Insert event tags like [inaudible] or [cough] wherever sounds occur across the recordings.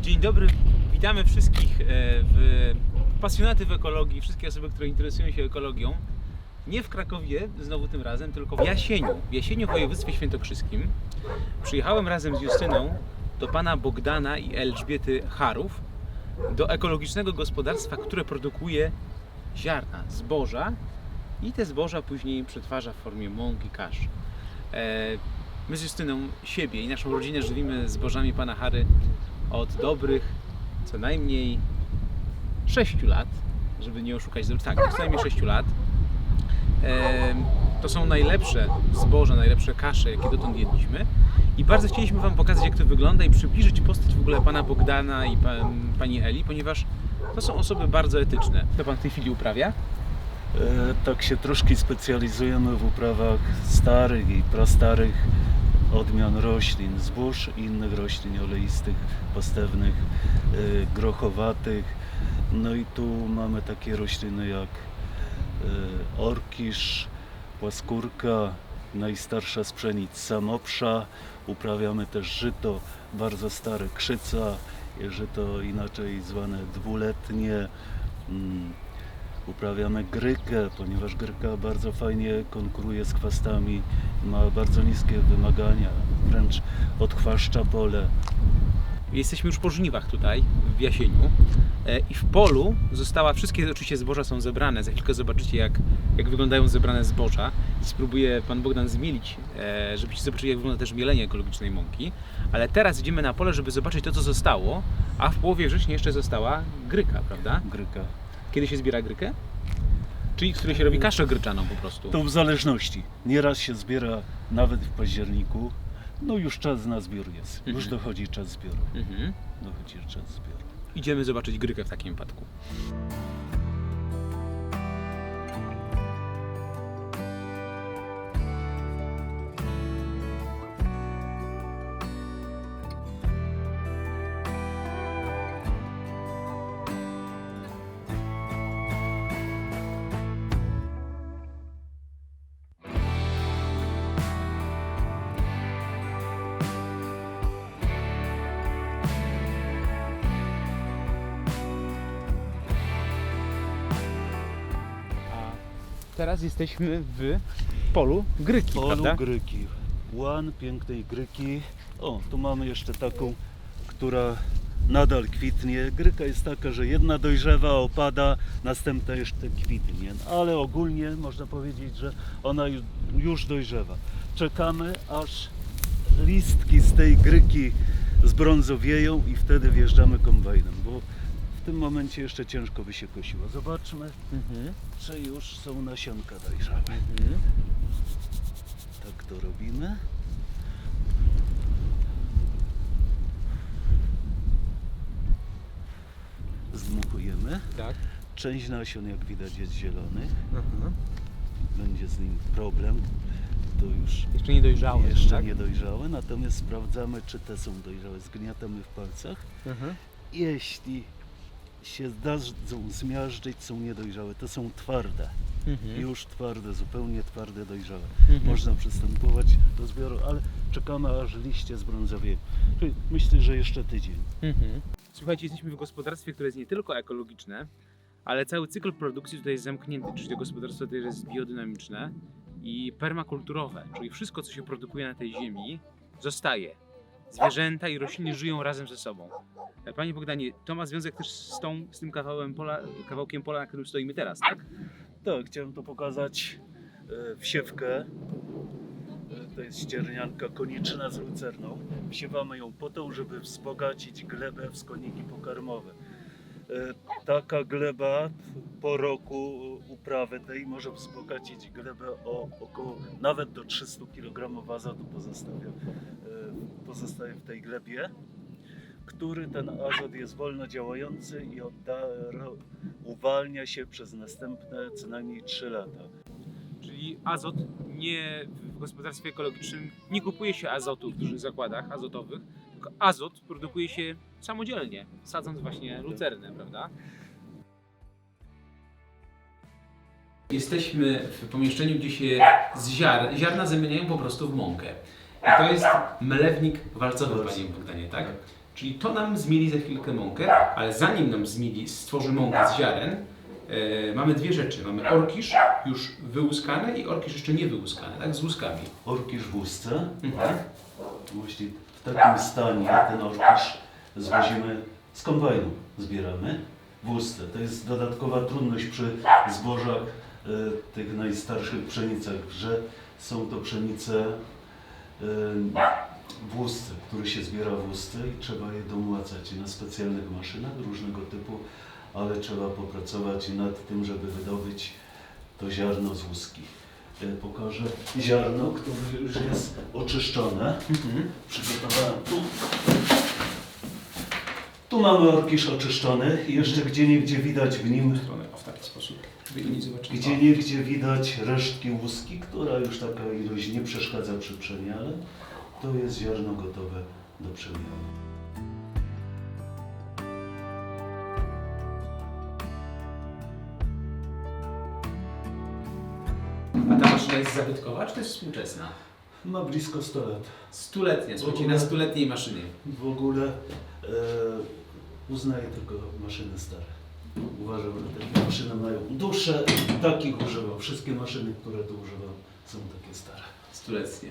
Dzień dobry, witamy wszystkich e, w pasjonaty ekologii, wszystkie osoby, które interesują się ekologią. Nie w Krakowie, znowu tym razem, tylko w Jasieniu, w Jasieniu w województwie świętokrzyskim. Przyjechałem razem z Justyną do pana Bogdana i Elżbiety Harów do ekologicznego gospodarstwa, które produkuje ziarna, zboża i te zboża później przetwarza w formie mąk i kasz. E, My z Justyną siebie i naszą rodzinę żywimy zbożami pana Hary od dobrych co najmniej 6 lat, żeby nie oszukać, tak, co najmniej 6 lat. To są najlepsze zboża, najlepsze kasze, jakie dotąd jedliśmy. I bardzo chcieliśmy Wam pokazać, jak to wygląda i przybliżyć postać w ogóle pana Bogdana i pan, pani Eli, ponieważ to są osoby bardzo etyczne. Co Pan w tej chwili uprawia? E, Tak się troszkę specjalizujemy w uprawach starych i prastarych odmian roślin, zbóż innych roślin oleistych, pastewnych, e, grochowatych. No i tu mamy takie rośliny jak e, orkisz, płaskórka, najstarsza z pszenic samopsza. Uprawiamy też żyto, bardzo stare krzyca, żyto inaczej zwane dwuletnie. Uprawiamy grykę, ponieważ gryka bardzo fajnie konkuruje z chwastami, ma bardzo niskie wymagania, wręcz odchwaszcza pole. Jesteśmy już po żniwach tutaj, w Jasieniu. E, I w polu została, wszystkie oczywiście zboża są zebrane. Za chwilkę zobaczycie, jak, jak wyglądają zebrane zboża. I spróbuję pan Bogdan zmielić, e, żebyście zobaczyli, jak wygląda też mielenie ekologicznej mąki. Ale teraz idziemy na pole, żeby zobaczyć to, co zostało. A w połowie września jeszcze została gryka, prawda? Gryka. Kiedy się zbiera grykę? Czyli z której się robi kaszę gryczaną po prostu. To w zależności. Nieraz się zbiera nawet w październiku. No już czas na zbiór jest. Już Mhm. dochodzi czas zbioru. Mhm. Dochodzi czas zbioru. Idziemy zobaczyć grykę w takim wypadku. Teraz jesteśmy w polu gryki, Polu prawda? gryki. Łan pięknej gryki. O, tu mamy jeszcze taką, która nadal kwitnie. Gryka jest taka, że jedna dojrzewa, opada, następna jeszcze kwitnie. Ale ogólnie można powiedzieć, że ona ju- już dojrzewa. Czekamy, aż listki z tej gryki zbrązowieją i wtedy wjeżdżamy kombajnem, bo w tym momencie jeszcze ciężko by się kosiło. Zobaczmy, Mhm. czy już są nasionka dojrzałe. Mhm. Tak to robimy. Zdmuchujemy. Tak. Część nasion, jak widać, jest zielonych. Mhm. Będzie z nim problem. To już Jeszcze nie dojrzałe. jeszcze tak? nie dojrzałe. Natomiast sprawdzamy, czy te są dojrzałe. Zgniatamy w palcach. Mhm. Jeśli się zdadzą zmiażdżyć, są niedojrzałe. To są twarde. Mhm. Już twarde, zupełnie twarde, dojrzałe. Mhm. Można przystępować do zbioru, ale czekamy aż liście zbrązowieją. Czyli Myślę, że jeszcze tydzień. Mhm. Słuchajcie, jesteśmy w gospodarstwie, które jest nie tylko ekologiczne, ale cały cykl produkcji tutaj jest zamknięty, czyli to gospodarstwo tutaj jest biodynamiczne i permakulturowe, czyli wszystko, co się produkuje na tej ziemi, zostaje. Zwierzęta i rośliny żyją razem ze sobą. E, Panie Bogdanie, to ma związek też z, tą, z tym kawałem pola, kawałkiem pola, na którym stoimy teraz, tak? Tak, chciałem tu pokazać e, wsiewkę. E, To jest ściernianka koniczna z lucerną. Wsiewamy ją po to, żeby wzbogacić glebę w składniki pokarmowe. E, Taka gleba po roku uprawy tej może wzbogacić glebę o około nawet do 300 kg azotu pozostawia, e, pozostaje w tej glebie, który ten azot jest wolno działający i odda, uwalnia się przez następne co najmniej 3 lata. Czyli azot nie w gospodarstwie ekologicznym nie kupuje się azotu w dużych zakładach azotowych, azot produkuje się samodzielnie, sadząc właśnie lucernę, prawda? Jesteśmy w pomieszczeniu, gdzie się z ziar, ziarna zamieniają po prostu w mąkę. I to jest mlewnik walcowy, panie Bogdanie, tak? Czyli to nam zmieli za chwilkę mąkę, ale zanim nam zmieli, stworzy mąkę z ziaren, e, mamy dwie rzeczy. Mamy orkisz już wyłuskany i orkisz jeszcze nie wyłuskany, tak? Z łuskami. Orkisz w ustce. Mhm. Właśnie w takim stanie ten orkisz zwozimy z kombajnu, zbieramy w. To jest dodatkowa trudność przy zbożach e, tych najstarszych pszenicach, że są to pszenice e, w które się zbiera w i trzeba je domłacać na specjalnych maszynach różnego typu, ale trzeba popracować nad tym, żeby wydobyć to ziarno z łuski. Pokażę ziarno, które już jest oczyszczone. Mhm. Przygotowałem tu. Tu mamy orkisz oczyszczony i jeszcze gdzie niegdzie widać w nim, w taki sposób, gdzie niegdzie widać resztki łuski, która już taka ilość nie przeszkadza przy przemiale. To jest ziarno gotowe do przemiany. Maszyna jest zabytkowa, czy to jest współczesna? Ma blisko 100 lat. Stuletnia, słuchajcie, na stuletniej maszynie. W ogóle e, uznaję tylko maszyny stare. Uważam, że takie maszyny mają dłuższe, takich używam. Wszystkie maszyny, które tu używam są takie stare. Stuletnie.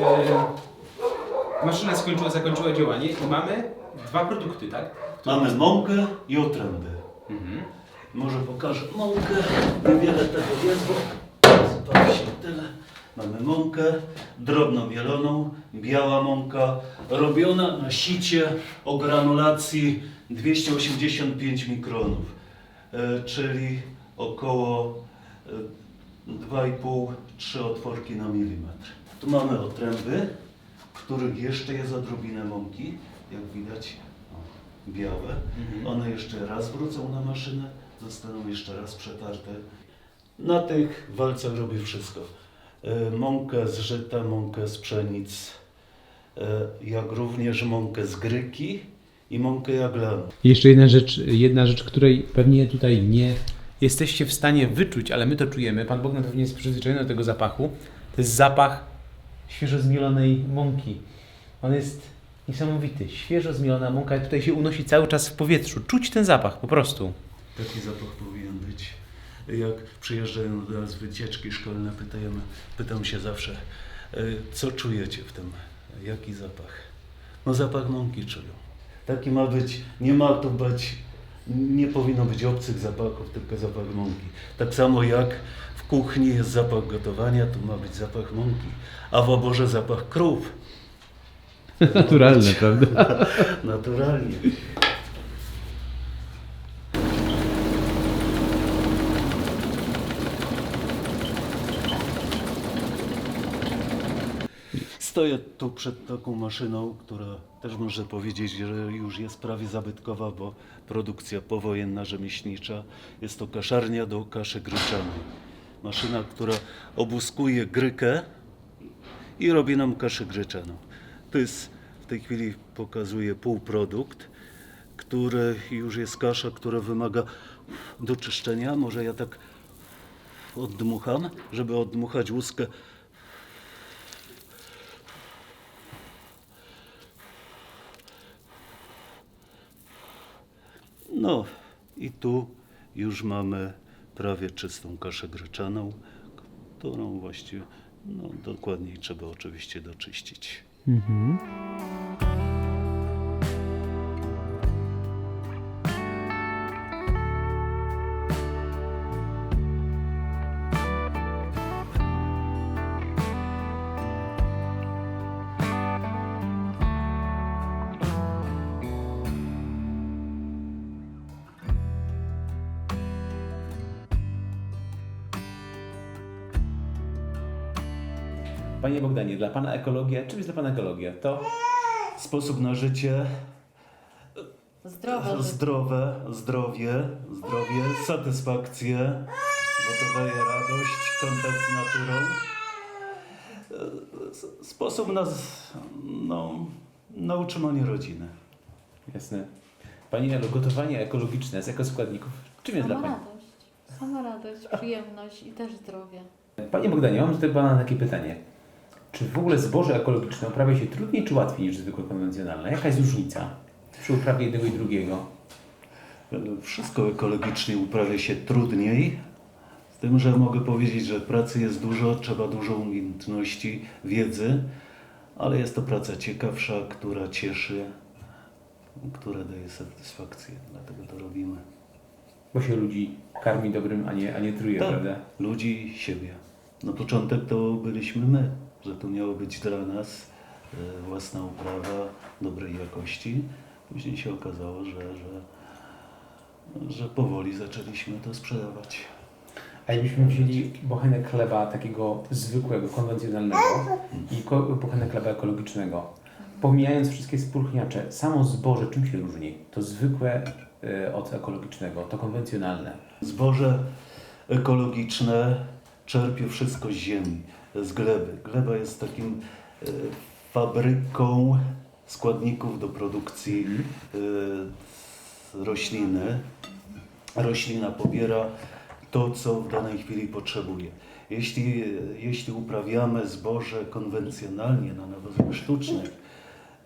E, Maszyna skończyła, zakończyła działanie i mamy dwa produkty, tak? Mamy mąkę i otręby. Mhm. Może pokażę mąkę. Niewiele tego jest, bo zostało się tyle. Mamy mąkę drobno mieloną, biała mąka, robiona na sicie o granulacji 285 mikronów, e, czyli około e, 2,5-3 otworki na milimetr. Tu mamy otręby, w których jeszcze jest odrobinę mąki, jak widać, o, białe. Mhm. One jeszcze raz wrócą na maszynę, zostaną jeszcze raz przetarte. Na tych walcach robię wszystko. E, Mąkę z żyta, mąkę z pszenic, e, jak również mąkę z gryki i mąkę jaglanu. Jeszcze jedna rzecz, jedna rzecz, której pewnie tutaj nie jesteście w stanie wyczuć, ale my to czujemy. Pan Bogdan pewnie jest przyzwyczajony do tego zapachu. To jest zapach świeżo zmielonej mąki. On jest niesamowity. Świeżo zmielona mąka tutaj się unosi cały czas w powietrzu. Czuć ten zapach po prostu. Taki zapach powinien być. Jak przyjeżdżają do nas wycieczki szkolne, pytajemy, pytam się zawsze, e, co czujecie w tym? Jaki zapach? No zapach mąki czują. Taki ma być, nie ma tu być, nie powinno być obcych zapachów, tylko zapach mąki. Tak samo jak kuchni jest zapach gotowania, tu ma być zapach mąki, a w oborze zapach krów. [laughs] Naturalne, prawda? [laughs] Naturalnie. Stoję tu przed taką maszyną, która też można powiedzieć, że już jest prawie zabytkowa, bo produkcja powojenna, rzemieślnicza. Jest to kaszarnia do kaszy gryczanej. Maszyna, która obuskuje grykę i robi nam kaszę gryczaną. To jest w tej chwili pokazuje półprodukt, który już jest kasza, która wymaga doczyszczenia. Może ja tak oddmucham, żeby oddmuchać łuskę. No i tu już mamy prawie czystą kaszę gryczaną, którą właściwie no, dokładniej trzeba oczywiście doczyścić. Panie Bogdanie, dla Pana ekologia, czym jest dla Pana ekologia? To Sposób na życie Zdrowe życie. zdrowe, zdrowie, zdrowie, satysfakcję, bo to daje radość, kontakt z naturą. S- Sposób na, z- no, na utrzymanie rodziny. Jasne. Pani Elo, gotowanie ekologiczne z ekoskładników, czym jest dla Sama Pani? radość. Sama radość, przyjemność i też zdrowie. Panie Bogdanie, mam tutaj Pana takie pytanie. Czy w ogóle zboże ekologiczne uprawia się trudniej czy łatwiej niż zwykłe konwencjonalne? Jaka jest różnica przy uprawie jednego i drugiego? Wszystko ekologicznie uprawia się trudniej, z tym, że mogę powiedzieć, że pracy jest dużo, trzeba dużo umiejętności, wiedzy, ale jest to praca ciekawsza, która cieszy, która daje satysfakcję, dlatego to robimy. Bo się ludzi karmi dobrym, a nie, a nie truje, Tak. prawda? Ludzi, siebie. Na początek to byliśmy my, że to miało być dla nas e, własna uprawa dobrej jakości. Później się okazało, że, że, że powoli zaczęliśmy to sprzedawać. A jakbyśmy wzięli bochenek chleba takiego zwykłego, konwencjonalnego i bochenek chleba ekologicznego, pomijając wszystkie spróchniacze, samo zboże czym się różni? To zwykłe y, od ekologicznego, to konwencjonalne. Zboże ekologiczne czerpie wszystko z ziemi, z gleby. Gleba jest takim e, fabryką składników do produkcji e, rośliny. Roślina pobiera to, co w danej chwili potrzebuje. Jeśli, jeśli uprawiamy zboże konwencjonalnie na nawozach sztucznych,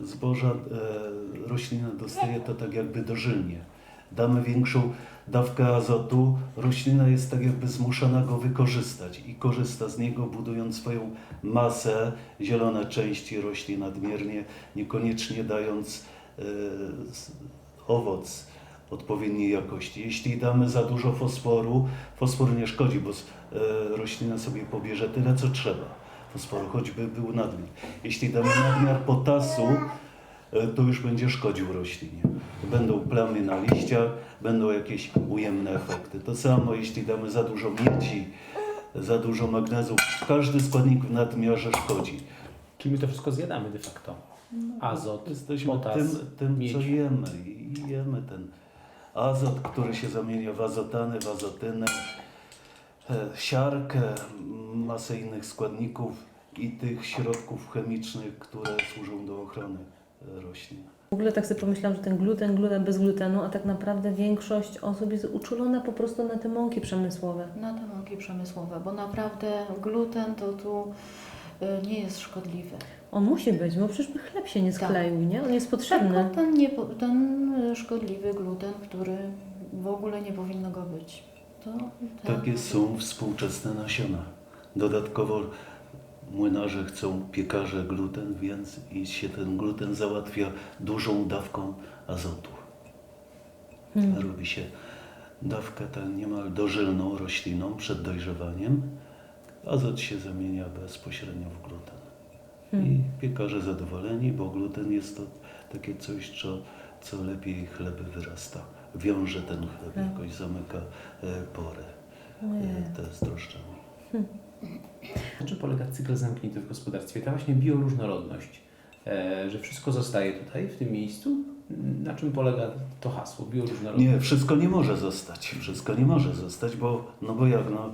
zboża e, roślina dostaje to tak jakby dożylnie. Damy większą dawkę azotu, roślina jest tak jakby zmuszona go wykorzystać i korzysta z niego, budując swoją masę, zielone części rośli nadmiernie, niekoniecznie dając s- owoc odpowiedniej jakości. Jeśli damy za dużo fosforu, fosfor nie szkodzi, bo e, roślina sobie pobierze tyle, co trzeba fosforu, choćby był nadmiar. Jeśli damy nadmiar potasu, to już będzie szkodził roślinie. Będą plamy na liściach, będą jakieś ujemne efekty. To samo jeśli damy za dużo miedzi, za dużo magnezu. Każdy składnik w nadmiarze szkodzi. Czyli my to wszystko zjadamy de facto. Azot, Jesteśmy potas, tym, tym miedź. co jemy. I jemy ten azot, który się zamienia w azotany, w azotynę, e, siarkę, masę innych składników i tych środków chemicznych, które służą do ochrony e, roślin. W ogóle tak sobie pomyślałam, że ten gluten, gluten bez glutenu, a tak naprawdę większość osób jest uczulona po prostu na te mąki przemysłowe. Na te mąki przemysłowe, bo naprawdę gluten to tu y, nie jest szkodliwy. On musi być, bo przecież by chleb się nie Tak. skleił, nie? On jest potrzebny. Tylko ten, nie, ten y, szkodliwy gluten, który w ogóle nie powinno go być. To ten Takie są współczesne nasiona. Dodatkowo młynarze chcą piekarze gluten, więc i się ten gluten załatwia dużą dawką azotu. Hmm. Robi się dawkę tak niemal dożylną rośliną przed dojrzewaniem. Azot się zamienia bezpośrednio w gluten. I piekarze zadowoleni, bo gluten jest to takie coś, co, co lepiej chleby wyrasta. Wiąże ten chleb, Tak. jakoś zamyka e, pory Nie. e, te z drożdżami. Na czym polega cykl zamknięty w gospodarstwie? Ta właśnie bioróżnorodność, e, że wszystko zostaje tutaj, w tym miejscu. Na czym polega to hasło bioróżnorodność? Nie, wszystko nie może zostać. Wszystko nie może zostać, bo, no bo jak, no,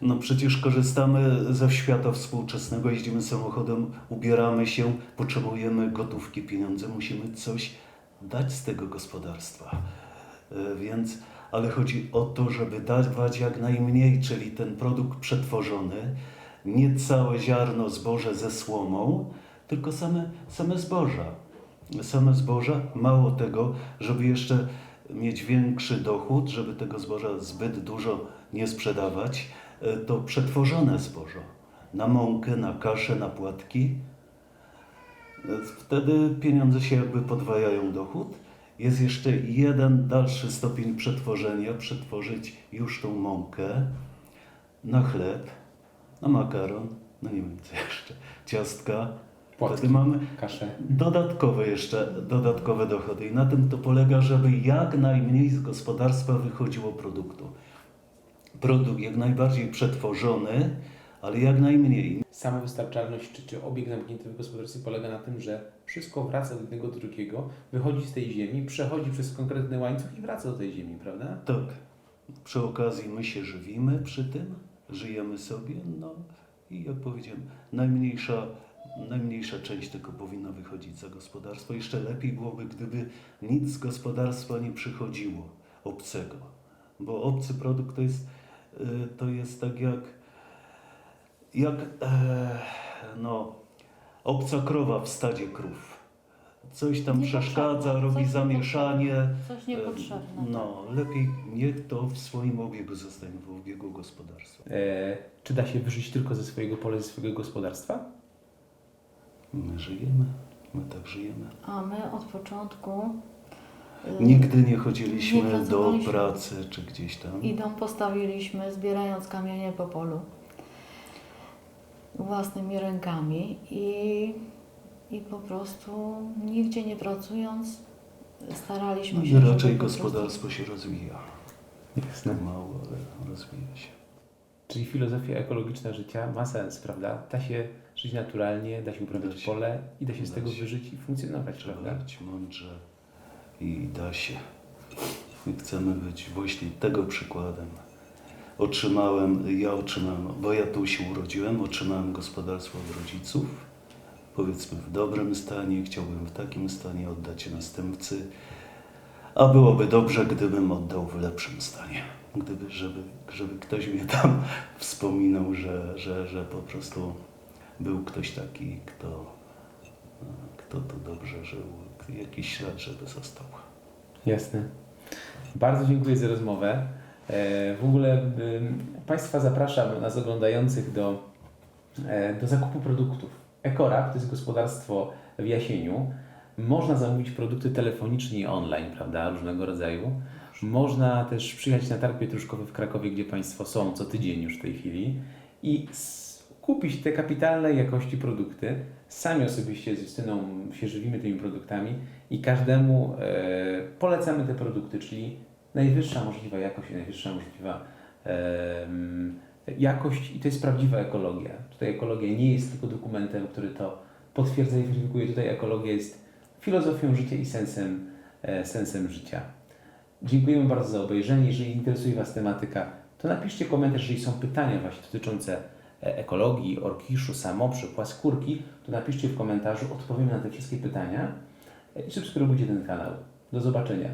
no przecież korzystamy ze świata współczesnego, jeździmy samochodem, ubieramy się, potrzebujemy gotówki, pieniądze, musimy coś dać z tego gospodarstwa. E, Więc, ale chodzi o to, żeby dawać jak najmniej, czyli ten produkt przetworzony, nie całe ziarno zboże ze słomą, tylko same, same zboża. Same zboża, mało tego, żeby jeszcze mieć większy dochód, żeby tego zboża zbyt dużo nie sprzedawać, e, to przetworzone zbożo na mąkę, na kaszę, na płatki. E, Wtedy pieniądze się jakby podwajają dochód. Jest jeszcze jeden dalszy stopień przetworzenia, przetworzyć już tą mąkę na chleb, na makaron, no nie wiem co jeszcze, ciastka. Płatki. Wtedy mamy Kasze. dodatkowe jeszcze, dodatkowe dochody. I na tym to polega, żeby jak najmniej z gospodarstwa wychodziło produktu. Produkt jak najbardziej przetworzony, ale jak najmniej. Samowystarczalność czy, czy obieg zamknięty w gospodarstwie polega na tym, że wszystko wraca do jednego do drugiego, wychodzi z tej ziemi, przechodzi przez konkretny łańcuch i wraca do tej ziemi, prawda? Tak. Przy okazji my się żywimy przy tym, żyjemy sobie, no i jak powiedziałem, najmniejsza, najmniejsza część tego powinna wychodzić za gospodarstwo. Jeszcze lepiej byłoby, gdyby nic z gospodarstwa nie przychodziło obcego, bo obcy produkt to jest, y, to jest tak jak, jak e, no, obca krowa w stadzie krów. Coś tam przeszkadza, coś robi niepotrzebne. zamieszanie. Coś niepotrzebne. No, lepiej niech to w swoim obiegu zostanie, w obiegu gospodarstwa. E, czy da się wyżyć tylko ze swojego pola, ze swojego gospodarstwa? My żyjemy, my tak żyjemy. A my od początku y, Nigdy nie Nie chodziliśmy do pracowaliśmy. pracy czy gdzieś tam. i dom postawiliśmy zbierając kamienie po polu własnymi rękami i, i po prostu nigdzie nie pracując staraliśmy No się, żeby raczej gospodarstwo się rozwija. Jasne. Mało, ale rozwija się. Czyli filozofia ekologiczna życia ma sens, prawda? Da się żyć naturalnie, da się uprawiać Da się. pole i da się z Da tego się. wyżyć i funkcjonować, Trzeba prawda? być mądrze i da się. My chcemy być właśnie tego przykładem. Otrzymałem, ja otrzymałem, bo ja tu się urodziłem, otrzymałem gospodarstwo od rodziców. Powiedzmy w dobrym stanie, chciałbym w takim stanie oddać następcy. A byłoby dobrze, gdybym oddał w lepszym stanie. Gdyby, żeby, żeby ktoś mnie tam [laughs] wspominał, że, że, że po prostu był ktoś taki, kto, kto tu dobrze żył, jakiś ślad, żeby został. Jasne. Bardzo dziękuję za rozmowę. E, W ogóle Państwa zapraszam, nas oglądających, do, e, do zakupu produktów. Ekorab to jest gospodarstwo w Jasieniu. Można zamówić produkty telefonicznie i online, prawda, różnego rodzaju. Można też przyjechać na targ pietruszkowy w Krakowie, gdzie Państwo są co tydzień już w tej chwili i kupić te kapitalnej jakości produkty. Sami osobiście z Justyną się żywimy tymi produktami i każdemu e, polecamy te produkty, czyli najwyższa możliwa jakość i najwyższa możliwa jakość i to jest prawdziwa ekologia. Tutaj ekologia nie jest tylko dokumentem, który to potwierdza i weryfikuje. Tutaj ekologia jest filozofią życia i sensem, e, sensem życia. Dziękujemy bardzo za obejrzenie. Jeżeli interesuje Was tematyka, to napiszcie komentarz, jeżeli są pytania właśnie dotyczące e, ekologii, orkiszu, samoprzy, płaskórki, to napiszcie w komentarzu, odpowiemy na te wszystkie pytania i subskrybujcie ten kanał. Do zobaczenia.